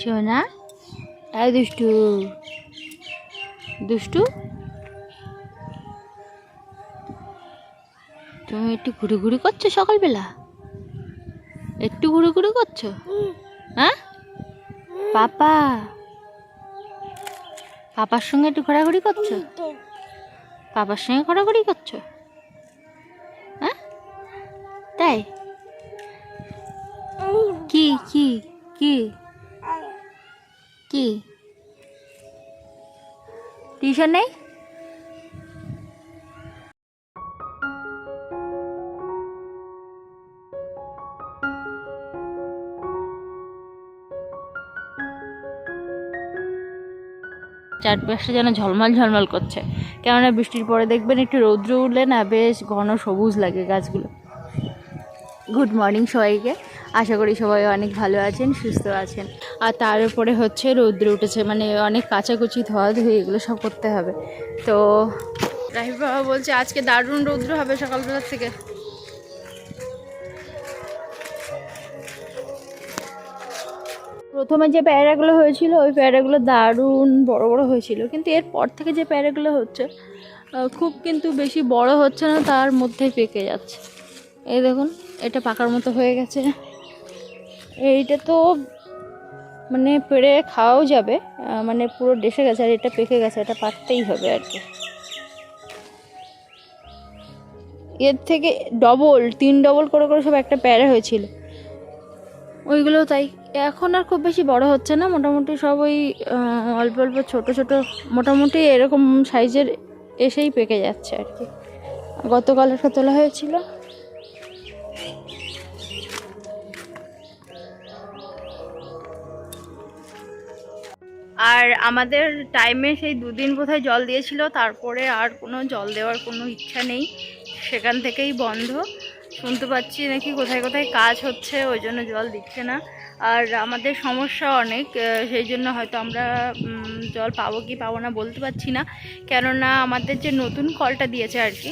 সোনা? এই দুষ্টু? দুষ্টু? তুমি একটু ঘুরে ঘুরে করছ সকালবেলা? একটু ঘুরে ঘুরে করছ? হ্যাঁ? পাপা? পাপার সঙ্গে একটু ঘোরাঘুরি করছ? পাপার সঙ্গে ঘোরাঘুরি করছ? হ্যাঁ? তাই? কি কি কি? কি? টিউশন নেই? চারপাশটা যেন ঝলমল ঝলমল করছে। কেননা বৃষ্টির পরে দেখবেন একটু রৌদ্র উঠলে না বেশ ঘন সবুজ লাগে গাছগুলো। গুড মর্নিং সবাইকে। আশা করি সবাই অনেক ভালো আছেন, সুস্থ আছেন। আর তার উপরে হচ্ছে রৌদ্র উঠেছে মানে অনেক কাচাকুচি ধোয়া ধুয়ে এগুলো সব করতে হবে। তো রাহিব বাবা বলছে, আজকে দারুণ রৌদ্র হবে সকালবেলার থেকে। প্রথমে যে প্যারাগুলো হয়েছিল, ওই প্যারাগুলো দারুণ বড় বড় হয়েছিল। কিন্তু এরপর থেকে যে প্যারাগুলো হচ্ছে খুব কিন্তু বেশি বড় হচ্ছে না, তার মধ্যেই পেকে যাচ্ছে। এই দেখুন, এটা পাকার মতো হয়ে গেছে। এইটা তো মানে পেড়ে খাওয়াও যাবে মানে পুরো ডেসে গেছে আর এটা পেকে গেছে, এটা পাততেই হবে আর কি। এর থেকে ডবল তিন ডবল করে করে সব একটা প্যারা হয়েছিল। ওইগুলো তাই, এখন আর খুব বেশি বড় হচ্ছে না, মোটামুটি সব ওই অল্প অল্প ছোট ছোট, মোটামুটি এরকম সাইজের এসেই পেকে যাচ্ছে আর কি। গতকাল একটা তোলা হয়েছিল। আর আমাদের টাইমে সেই দুদিন বোধহয় জল দিয়েছিল, তারপরে আর কোনো জল দেওয়ার কোনো ইচ্ছা নেই। সেখান থেকেই বন্ধ। শুনতে পাচ্ছি নাকি কোথায় কোথায় কাজ হচ্ছে, ওই জন্য জল দিচ্ছে না। আর আমাদের সমস্যা অনেক সেই জন্য হয়তো আমরা জল পাবো কি পাবো না বলতে পারছি না। কেননা আমাদের যে নতুন কলটা দিয়েছে আর কি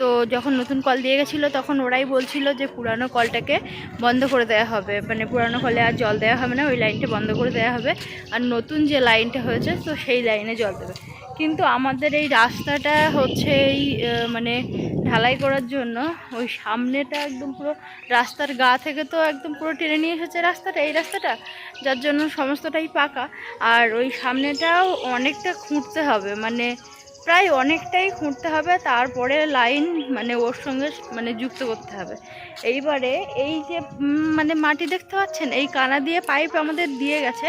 তো যখন নতুন কল দিয়ে গেছিল, তখন ওরাই বলছিল যে পুরানো কলটাকে বন্ধ করে দেওয়া হবে। মানে পুরানো কলে আর জল দেওয়া হবে না, ওই লাইনটা বন্ধ করে দেওয়া হবে। আর নতুন যে লাইনটা হয়েছে, তো সেই লাইনে জল দেবে। কিন্তু আমাদের এই রাস্তাটা হচ্ছে এই মানে ঢালাই করার জন্য, ওই সামনেটা একদম পুরো রাস্তার গা থেকে তো একদম পুরো টেনে নিয়ে এসেছে রাস্তাটা, এই রাস্তাটা। যার জন্য সমস্তটাই পাকা। আর ওই সামনেটাও অনেকটা খুঁড়তে হবে। মানে প্রায় অনেকটাই খুঁড়তে হবে, তারপরে লাইন মানে ওর সঙ্গে মানে যুক্ত করতে হবে। এইবারে এই যে মানে মাটি দেখতে পাচ্ছেন? এই কানা দিয়ে পাইপ আমাদের দিয়ে গেছে,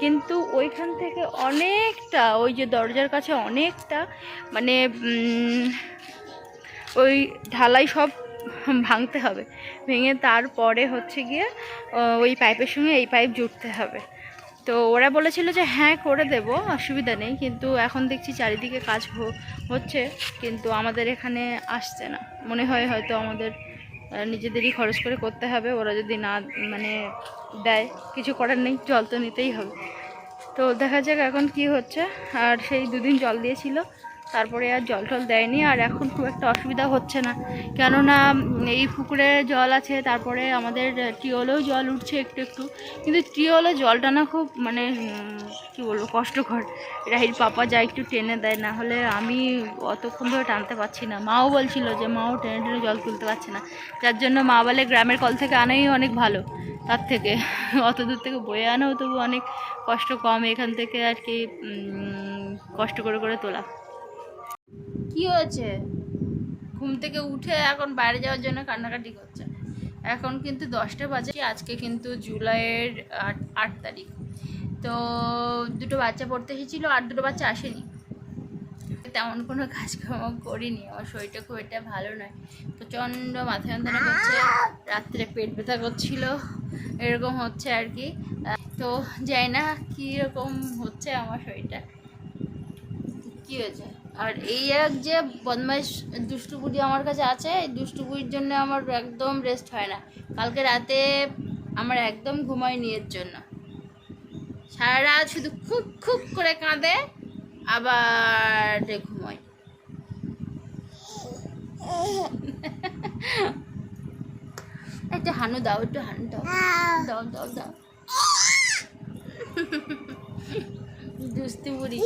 কিন্তু ওইখান থেকে অনেকটা, ওই যে দরজার কাছে অনেকটা মানে ওই ঢালাই সব ভাঙতে হবে। ভেঙে তারপরে হচ্ছে গিয়ে ওই পাইপের সঙ্গে এই পাইপ জুড়তে হবে। তো ওরা বলেছিল যে হ্যাঁ করে দেব, অসুবিধা নেই, কিন্তু এখন দেখছি চারিদিকে কাজ হচ্ছে, কিন্তু আমাদের এখানে আসছে না। মনে হয় হয়তো আমাদের নিজেদেরই খরচ করে করতে হবে, ওরা যদি না মানে দেয়, কিছু করার নেই, জল তো নিতেই হবে। তো দেখা যাক এখন কি হচ্ছে, আর সেই দুদিন জল দিয়েছিল তারপরে আর জল টল দেয়নি, আর এখন খুব একটা অসুবিধা হচ্ছে না। কেননা এই পুকুরে জল আছে, তারপরে আমাদের টিওলেও জল উঠছে একটু একটু। কিন্তু টিওলে জলটা না খুব মানে কি বলব, কষ্টকর। রাহির পাপা যা একটু টেনে দেয়, না হলে আমি অতক্ষণ ধরে টানতে পারছি না। মাও বলছিল যে, মাও টেনে টেনে জল তুলতে পারছে না। যার জন্য মা বলে, গ্রামের কল থেকে আনাই অনেক ভালো, তার থেকে। অত দূর থেকে বয়ে আনাও তবু অনেক কষ্ট কম, এখান থেকে আর কি কষ্ট করে করে তোলা। কি হয়েছে? ঘুম থেকে উঠে এখন বাইরে যাওয়ার জন্য কান্নাকাটি করছে। এখন কিন্তু দশটা বাজে, আজকে কিন্তু জুলাইয়ের আট তারিখ। তো দুটো বাচ্চা পড়তে এসেছিল আর দুটো বাচ্চা আসেনি। তেমন কোনো কাজকর্ম করিনি, আমার শরীরটা খুব একটা ভালো নয়। প্রচণ্ড মাথা যন্ত্রণা করছে, রাত্রে পেট ব্যথা করছিল, এরকম হচ্ছে আর কি। তো জানি না কীরকম হচ্ছে আমার শরীরটা। কী হয়েছে? আর এই এক যে বদমাইশ, দুষ্টু বুড়ি আমার কাছে আছে, এই দুষ্টু বুড়ির জন্য আমার একদম রেস্ট হয় না। কালকে রাতে আমার একদম ঘুমায়নি এর জন্য। সারা রাত শুধু খুব খুব করে কাঁদে, আবার ঘুমায়। একটু হানু দাও, একটু হানু দাও। দাও দাও দাও। মিষ্টি মুড়ি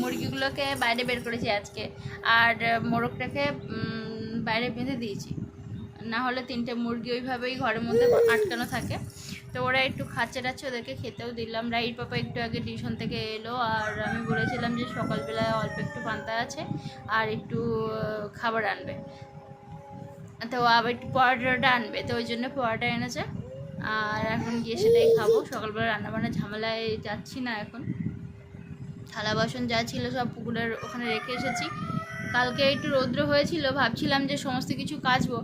মুরগিগুলোকে বাইরে বের করেছি আজকে। আর মোরগটাকে বাইরে বেঁধে দিয়েছি। না হলে তিনটে মুরগি ওইভাবেই ঘরের মধ্যে আটকানো থাকে। তো ওরা একটু খাচ্ছে টাচ্ছে ওদেরকে খেতেও দিলাম। রাইট পাপা একটু আগে টিউশন থেকে এলো। আর আমি বলেছিলাম যে সকালবেলায় অল্প একটু পান্তা আছে আর একটু খাবার আনবে। তো আবার একটু পরোটাটা আনবে। তো ওই জন্য পরোটা এনেছে। আর এখন গিয়ে সেটাই খাব। সকালবেলা রান্নাবান্না ঝামেলায় যাচ্ছি না এখন। থালা বাসন যা ছিল সব পুকুরের ওখানে রেখে এসেছি। কালকে একটু রৌদ্র হয়েছিল, ভাবছিলাম যে সমস্ত কিছু কাচবো।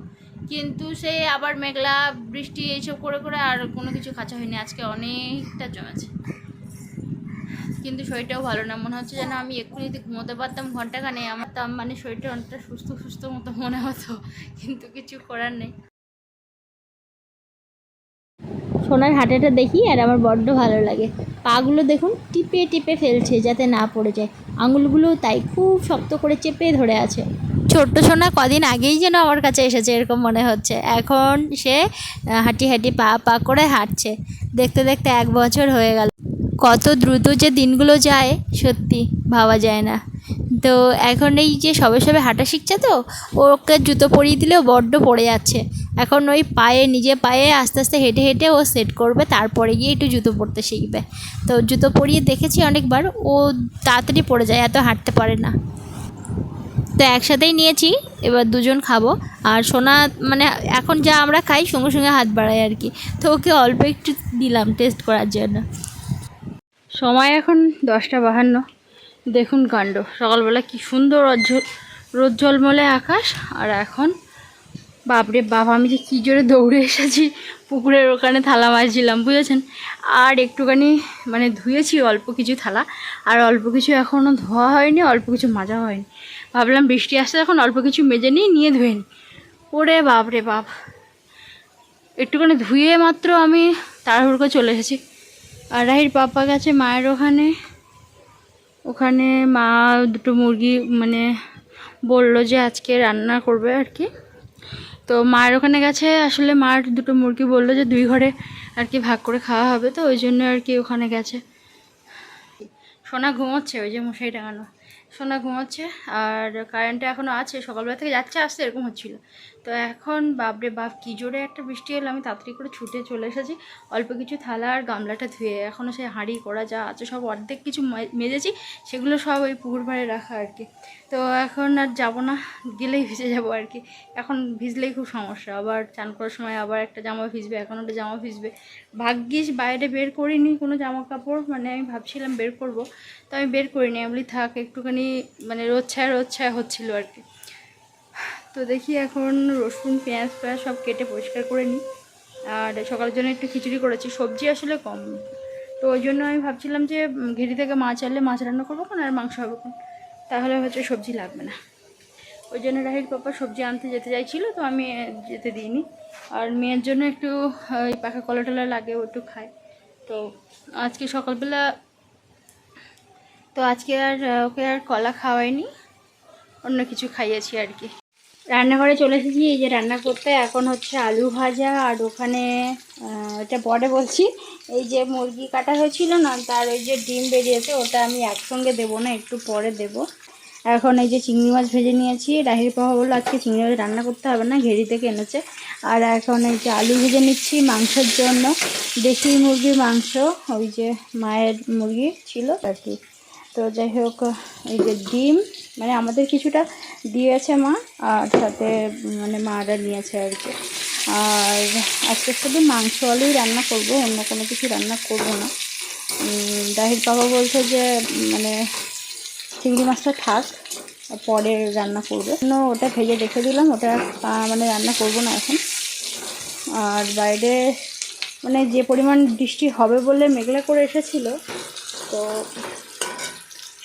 কিন্তু সে আবার মেঘলা, বৃষ্টি এইসব করে করে আর কোনো কিছু কাচা হয়নি। আজকে অনেকটা জমেছে। কিন্তু শরীরটাও ভালো না। মনে হচ্ছে যেন আমি এক্ষুনি যদি ঘুমোতে পারতাম ঘন্টাখানে আমার তো মানে শরীরটা অনেকটা সুস্থ সুস্থ মতো মনে হতো। কিন্তু কিছু করার নেই। সোনার হাঁটাটা দেখি আর আমার বড্ড ভালো লাগে। পাগুলো দেখুন টিপে টিপে ফেলছে যাতে না পড়ে যায়। আঙুলগুলো তাই খুব শক্ত করে চেপে ধরে আছে। ছোট্ট সোনা কদিন আগেই যেন আমার কাছে এসেছে এরকম মনে হচ্ছে। এখন সে হাঁটি হাঁটি পা পা করে হাঁটছে। দেখতে দেখতে এক বছর হয়ে গেল। কত দ্রুত যে দিনগুলো যায়, সত্যি ভাবা যায় না। তো এখন এই যে সবে সবে হাঁটা শিখছে তো, ওকে জুতো পরিয়ে দিলেও বড্ড পড়ে যাচ্ছে। এখন ওই পায়ে নিজে পায়ে আস্তে আস্তে হেঁটে হেঁটে ও সেট করবে, তারপরে গিয়ে একটু জুতো পরতে শিখবে। তো জুতো পরিয়ে দেখেছি অনেকবার, ও তাড়াতাড়ি পড়ে যায়, এত হাঁটতে পারে না। তো একসাথেই নিয়েছি, এবার দুজন খাব। আর সোনা মানে এখন যা আমরা খাই, সঙ্গে সঙ্গে হাত বাড়াই আর কি। তো ওকে অল্প একটু দিলাম টেস্ট করার জন্য। সময় এখন দশটা বাহান্ন। দেখুন কাণ্ড, সকালবেলা কি সুন্দর রোদ ঝলমলে আকাশ, আর এখন বাপরে বাপ, আমি যে কী জোরে দৌড়ে এসেছি, পুকুরের ওখানে থালা মাজছিলাম, বুঝেছেন? আর একটুখানি মানে ধুয়েছি অল্প কিছু থালা, আর অল্প কিছু এখনও ধোয়া হয়নি, অল্প কিছু মাজা হয়নি। ভাবলাম বৃষ্টি আসছে এখন অল্প কিছু মেজে নিই নিয়ে ধুয়ে নিই ওরে বাপরে বাপ। একটুখানি ধুয়ে মাত্র আমি তাড়াহুড়ো চলে এসেছি। আর রাহির পাপা গেছে মায়ের ওখানে। ওখানে মা দুটো মুরগি মানে বলল যে আজকে রান্না করবে আর কি। তো মায়ের ওখানে গেছে, আসলে মার দুটো মুরগি বলল যে দুই ঘরে আর কি ভাগ করে খাওয়া হবে, তো ওই জন্য আর কি ওখানে গেছে। সোনা ঘুমোচ্ছে, ওই যে মশারি টাঙানো। সোনা ঘুমোচ্ছে, আর কারেন্টটা এখনও আছে, সকালবেলা থেকে যাচ্ছে, আসছে, এরকম হচ্ছিল। তো এখন বাপরে বাপ, কী জোরে একটা বৃষ্টি এলো, আমি তাড়াতাড়ি করে ছুটে চলে এসেছি। অল্প কিছু থালা আর গামলাটা ধুয়ে এখনও সেই হাঁড়ি করা যা আছে সব অর্ধেক কিছু মেজেছি, সেগুলো সব ওই পুকুর পাড়ে রাখা আর কি। তো এখন আর যাব না, গেলেই ভিজে যাব আর কি। এখন ভিজলেই খুব সমস্যা, আবার চান করার সময় আবার একটা জামা ভিজবে, এখন একটা জামা ভিজবে। ভাগ্যিস বাইরে বের করিনি কোনো জামা কাপড় মানে আমি ভাবছিলাম বের করব, তো আমি বের করিনি, আমি থাক, একটুখানি মানে রোদ ছায়া রোদ ছায়া হচ্ছিল আর কি। তো দেখি এখন রসুন, পেঁয়াজ পেঁয়াজ সব কেটে পরিষ্কার করে নিই। আর সকালের জন্য একটু খিচুড়ি করেছি, সবজি আসলে কম। তো ওই জন্য আমি ভাবছিলাম যে ঘিরি থেকে মাছ আনলে মাছ রান্না করব কোন আর মাংস হবে কোন তাহলে হচ্ছে সবজি লাগবে না। ওই জন্য রাহির পাপা সবজি আনতে যেতে চাইছিলো, তো আমি যেতে দিইনি। আর মেয়ের জন্য একটু ওই পাখা কলা টলা লাগে, ও একটু খায়। তো আজকে সকালবেলা, তো আজকে আর ওকে আর কলা খাওয়াইনি, অন্য কিছু খাইয়েছি আর কি। রান্নাঘরে চলে এসেছি, এই যে রান্না করতে। এখন হচ্ছে আলু ভাজা, আর ওখানে এটা পরে বলছি, এই যে মুরগি কাটা হয়েছিল না, তার ওই যে ডিম বেরিয়েছে, ওটা আমি একসঙ্গে দেবো না, একটু পরে দেব। এখন এই যে চিংড়ি মাছ ভেজে নিয়েছি রাহির পাহা বলল, আজকে চিংড়ি মাছ রান্না করতে হবে না, ঘেরি থেকে এনেছে। আর এখন এই যে আলু ভেজে নিচ্ছি মাংসের জন্য, দেশি মুরগির মাংস, ওই যে মায়ের মুরগি ছিল আর কি। তো যাই হোক, এই যে ডিম মানে আমাদের কিছুটা দিয়েছে মা, আর সাথে মানে মারা নিয়েছে আর কি। আর আজকে শুধু মাংস আলুই রান্না করব, অন্য কোনো কিছু রান্না করব না। দাহির বাবা বলছে যে মানে চিংড়ি মাছটা থাক পরে রান্না করবে। জন্য ওটা ভেজে রেখে দিলাম, ওটা মানে রান্না করব না এখন। আর বাইরে মানে যে পরিমাণ বৃষ্টি হবে বলে মেঘলা করে এসেছিল, তো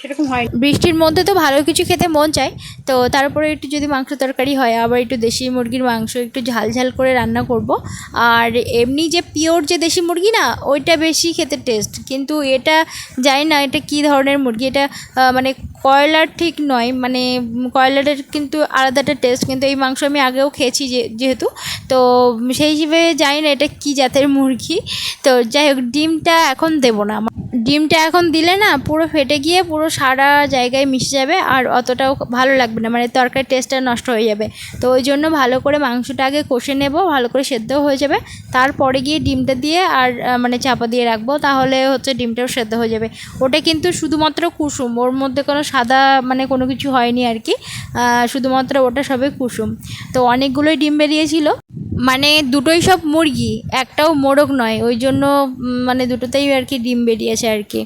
সেরকম হয় বৃষ্টির মধ্যে তো ভালো কিছু খেতে মন চায়, তো তারপরে একটু যদি মাংস তরকারি হয়, আবার একটু দেশি মুরগির মাংস একটু ঝাল ঝাল করে রান্না করব। আর এমনি যে পিওর যে দেশি মুরগি না, ওইটা বেশি খেতে টেস্ট কিন্তু এটা জানি না এটা কী ধরনের মুরগি, এটা মানে কয়লার ঠিক নয় মানে কয়লারের কিন্তু আলাদা একটা টেস্ট কিন্তু এই মাংস আমি আগেও খেয়েছি যেহেতু, তো সেই হিসেবে জানি না এটা কী জাতের মুরগি, তো যাই হোক, ডিমটা এখন দেবো না। ডিমটা এখন দিলে না পুরো ফেটে গিয়ে পুরো সারা জায়গায় মিশে যাবে আর অতটাও ভালো লাগবে না। মানে তরকারির টেস্টটা নষ্ট হয়ে যাবে। তো ওই জন্য ভালো করে মাংসটা আগে কষে নেব, ভালো করে সেদ্ধ হয়ে যাবে। তারপরে গিয়ে ডিমটা দিয়ে আর মানে চাপা দিয়ে রাখব, তাহলে হচ্ছে ডিমটাও সেদ্ধ হয়ে যাবে। ওটা কিন্তু শুধুমাত্র কুসুম, ওর মধ্যে কোনো সাদা মানে কোনো কিছু হয়নি আর কি। শুধুমাত্র ওটা সবে কুসুম। তো অনেকগুলোই ডিম বেরিয়েছিল। মানে দুটোই সব মুরগি একটাও মোরগ নয় ওই জন্য মানে দুটোতেই আর কি ডিম বেরিয়েছে আর কি।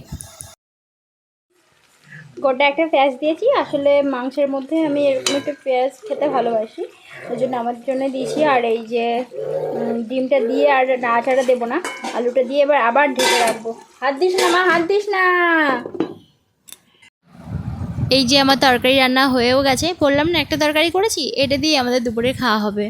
গোটা একটা পেঁয়াজ দিয়েছি আসলে মাংসের মধ্যে আমি এরকম একটা পেঁয়াজ খেতে ভালোবাসি ওই জন্য আমার জন্য দিয়েছি আর এই যে ডিমটা দিয়ে আর নাড়াচাড়া দেবো না আলুটা দিয়ে এবার আবার ঢেকে রাখব। হাত দিস না মা হাত দিস না! এই যে আমার তরকারি রান্না হয়েও গেছে বললাম না একটা তরকারি করেছি এটা দিয়ে আমাদের দুপুরে খাওয়া হবে।